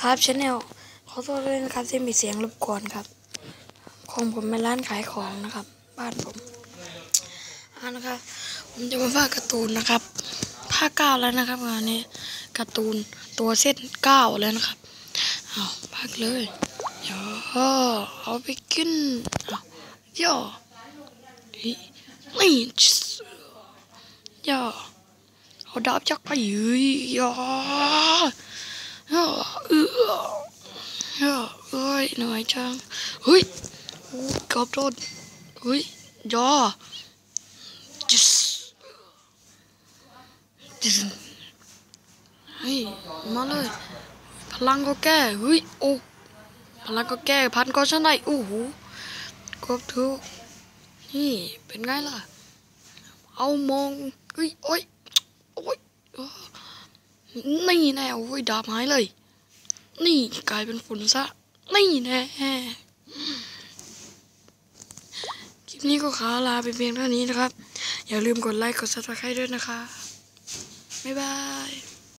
ครับชาแนลขอโทษด้วยนะครับที่มีเสียงรบกวนครับ ของผมเป็นร้านขายของนะครับ บ้านผมอ่านะครับ ผมจะมาภาคการ์ตูนนะครับภาคเก้าแล้วนะครับงานนี้การ์ตูนตัวเส้นเก้าแล้วนะครับเอาภาคเลยย่อเอาไปกินเอาย่อนี่นี่ย่อเอาดาบจักไปยืยย่อย่อเออย่อ อยหน่อยจังเฮ้ยเกอบโดนเฮ้ยย่อ Yes. เฮ้ยมาเลย พลังก็แก้เฮ้ยโอ้พลังก็แก้พันก็ชนะโอ้โหครบทุกนี่เป็นไงล่ะ เอามองเฮ้ยโอ้ยโอ้ยนี่แน่โอ้ยดาบหายเลย นี่กลายเป็นฝุ่นซะ ไม่แน่คลิปนี้ก็ขอลาไปเพียงเท่านี้นะครับ อย่าลืมกดไลค์กดซับสไครต์ด้วยนะคะ บ๊ายบาย